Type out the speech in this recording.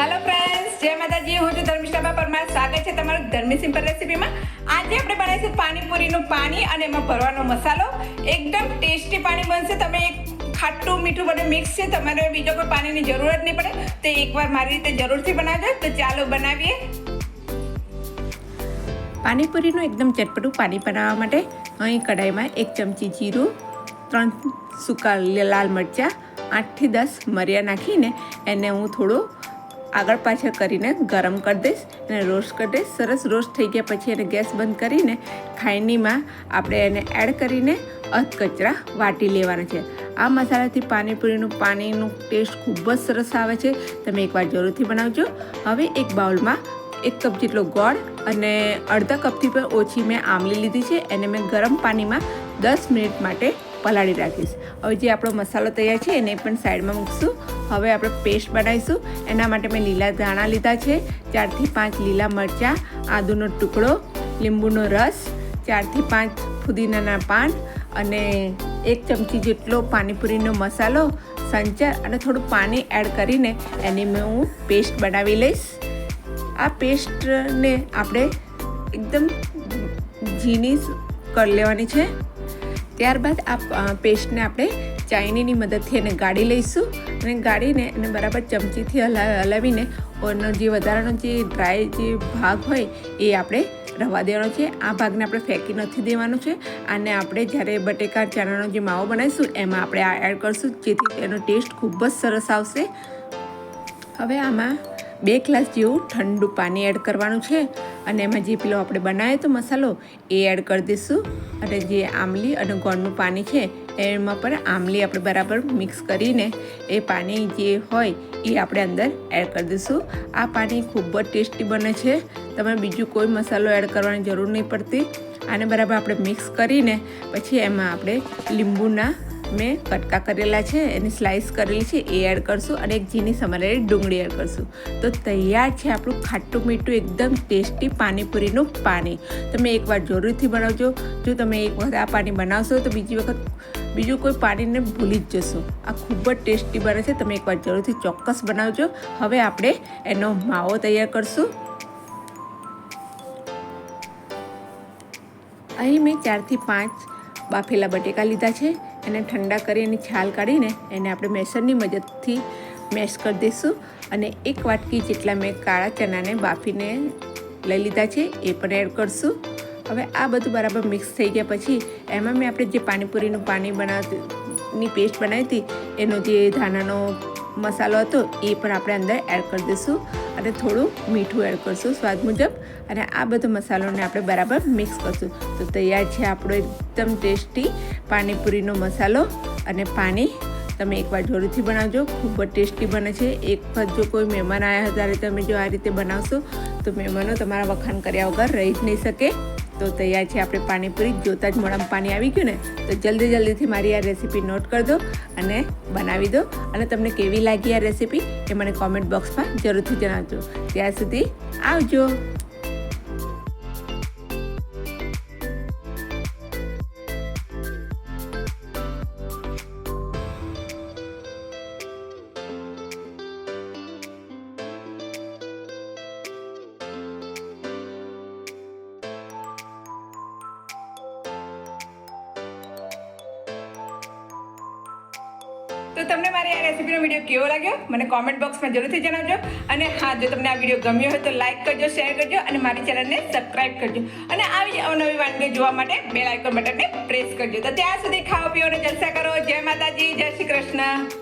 Hello friends જય માતાજી. હું છું ધર્મિષ્ઠાબા પરમાર. સ્વાગત છે તમારું ધર્મી સિમ્પલ રેસીપીમાં. આજે આપણે બનાવીશું પાણીપુરીનું પાણી અને એમાં ભરવાનો મસાલો. એકદમ ટેસ્ટી પાણી બનશે. તમે એક ખાટું મીઠું બધું મિક્સ છે. તમારે બીજો કોઈ પાણીની જરૂર જ નહીં પડે. તો એકવાર મારી રીતે જરૂરથી બનાવજો. તો ચાલો બનાવીએ. પાણીપુરીનું એકદમ ચટપટું પાણી બનાવવા માટે અહીં કઢાઈમાં એક ચમચી જીરું, ત્રણ સૂકા લાલ મરચાં, આઠથી દસ મરિયા નાખીને એને હું થોડું આગળ પાછળ કરીને ગરમ કરી દઈશ અને રોસ્ટ કરી દઈશ. સરસ રોસ્ટ થઈ ગયા પછી એને ગેસ બંધ કરીને ખાયણીમાં આપણે એને એડ કરીને અધકચરા વાટી લેવાના છે. આ મસાલાથી પાણીપુરીનું પાણીનું ટેસ્ટ ખૂબ જ સરસ આવે છે. તમે એકવાર જરૂરથી બનાવજો. હવે એક બાઉલમાં એક કપ જેટલો ગોળ અને અડધા કપથી પણ ઓછી મેં આમલી લીધી છે. એને મેં ગરમ પાણીમાં દસ મિનિટ માટે પલાળી રાખીશ. હવે જે આપણો મસાલો તૈયાર છે એને પણ સાઈડમાં મૂકશું. હવે આપણે પેસ્ટ બનાવીશું. એના માટે મેં લીલા ધાણા લીધા છે. ચારથી પાંચ લીલા મરચાં, આદુનો ટુકડો, લીંબુનો રસ, ચારથી પાંચ ફુદીનાના પાન અને એક ચમચી જેટલો પાણીપુરીનો મસાલો સંચર અને થોડું પાણી એડ કરીને એની મેં હું પેસ્ટ બનાવી લઈશ. આ પેસ્ટને આપણે એકદમ ઝીણી કરી લેવાની છે. ત્યારબાદ આ પેસ્ટને આપણે ચાયણીની મદદથી એને ગાળી લઈશું અને ગાળીને એને બરાબર ચમચીથી હલા, હલાવીને ઓનો જે વધારાનો જે ડ્રાય જે ભાગ હોય એ આપણે રવા દેવાનો છે. આ ભાગને આપણે ફેંકી નથી દેવાનો છે. અને આપણે જ્યારે બટેકા, ચણાનો જે માવો બનાવીશું એમાં આપણે આ એડ કરીશું જેથી એનો ટેસ્ટ ખૂબ જ સરસ આવશે. હવે આમાં બે ગ્લાસ જેવું ઠંડુ પાણી એડ કરવાનું છે. અને એમાં જે પેલો આપણે બનાવ્યો તો મસાલો, એ એડ કરી દઈશું. અને જે આમલી અને ગોળનું પાણી છે, એમાં પણ આમલી આપણે બરાબર મિક્સ કરીને એ પાણી જે હોય, એ આપણે અંદર એડ કરી દઈશું. આ પાણી ખૂબ જ ટેસ્ટી બને છે. તમે બીજું કોઈ મસાલો એડ કરવાની જરૂર નહીં પડતી. આને બરાબર આપણે મિક્સ કરીને પછી એમાં આપણે લીંબુના મેં કટકા કરેલા છે, એની સ્લાઇસ કરેલી છે, એ એડ કરશું અને એક ઝીની સમારેલી ડુંગળી એડ કરશું. તો તૈયાર છે આપણું ખાટું મીઠું, એકદમ ટેસ્ટી પાણીપુરીનું પાણી. તમે એકવાર જરૂરથી બનાવજો. જો તમે એક વખત આ પાણી બનાવશો, તો બીજી વખત બીજું કોઈ પાણીને ભૂલી જ જશો. આ ખૂબ જ ટેસ્ટી બને છે. તમે એકવાર જરૂરથી ચોક્કસ બનાવજો. હવે આપણે એનો માવો તૈયાર કરશું. અહીં મેં ચારથી પાંચ બાફેલા બટેકા લીધા છે. એને ઠંડા કરી એની છાલ કાઢીને એને આપણે મેસરની મદદથી મેશ કરી દઈશું. અને એક વાટકી જેટલા મેં કાળા ચણાને બાફીને લઈ લીધા છે, એ પણ એડ કરશું. હવે આ બધું બરાબર મિક્સ થઈ ગયા પછી એમાં મેં આપણે જે પાણીપુરીનું પાણી બનાવતી પેસ્ટ બનાવી હતી, એનો જે ધાણાનો મસાલો હતો, એ પણ આપણે અંદર એડ કરી દઈશું અને થોડું મીઠું એડ કરીશું સ્વાદ મુજબ. અને આ બધો મસાલોને આપણે બરાબર મિક્સ કરીશું. તો તૈયાર છે આપણો એકદમ ટેસ્ટી પાણીપુરીનો મસાલો. અને પાણી તમે એકવાર જરૂરથી બનાવજો, ખૂબ જ ટેસ્ટી બને છે. એક વખત જો કોઈ મહેમાન આવ્યા ત્યારે તમે જો આ રીતે બનાવશો, તો મહેમાનો તમારા વખાણ કર્યા વગર રહી જ નહીં શકે. તો તૈયાર છે આપણે પાણીપુરી. જોતાં જ મોડામાં પાણી આવી ગયું ને, તો જલ્દી જલ્દીથી મારી આ રેસીપી નોટ કરી દો અને બનાવી દો. અને તમને કેવી લાગી આ રેસીપી એ મને કોમેન્ટ બોક્સમાં જરૂરથી જણાવજો. ત્યાં સુધી આવજો. તો તમને મારી આ રેસીપીનો વીડિયો કેવો લાગ્યો? મને કોમેન્ટ બોક્સમાં જરૂરથી જણાવજો. અને હા, જો તમને આ વીડિયો ગમ્યો હોય તો લાઈક કરજો શેર કરજો અને મારી ચેનલને સબસ્ક્રાઇબ કરજો. અને આવી અવનવી વાનગીઓ જોવા માટે બેલ આઇકોન બટનને પ્રેસ કરજો. તો ત્યાં સુધી ખાઓ, પીઓ અને જલસા કરો. જય માતાજી, જય શ્રી કૃષ્ણ.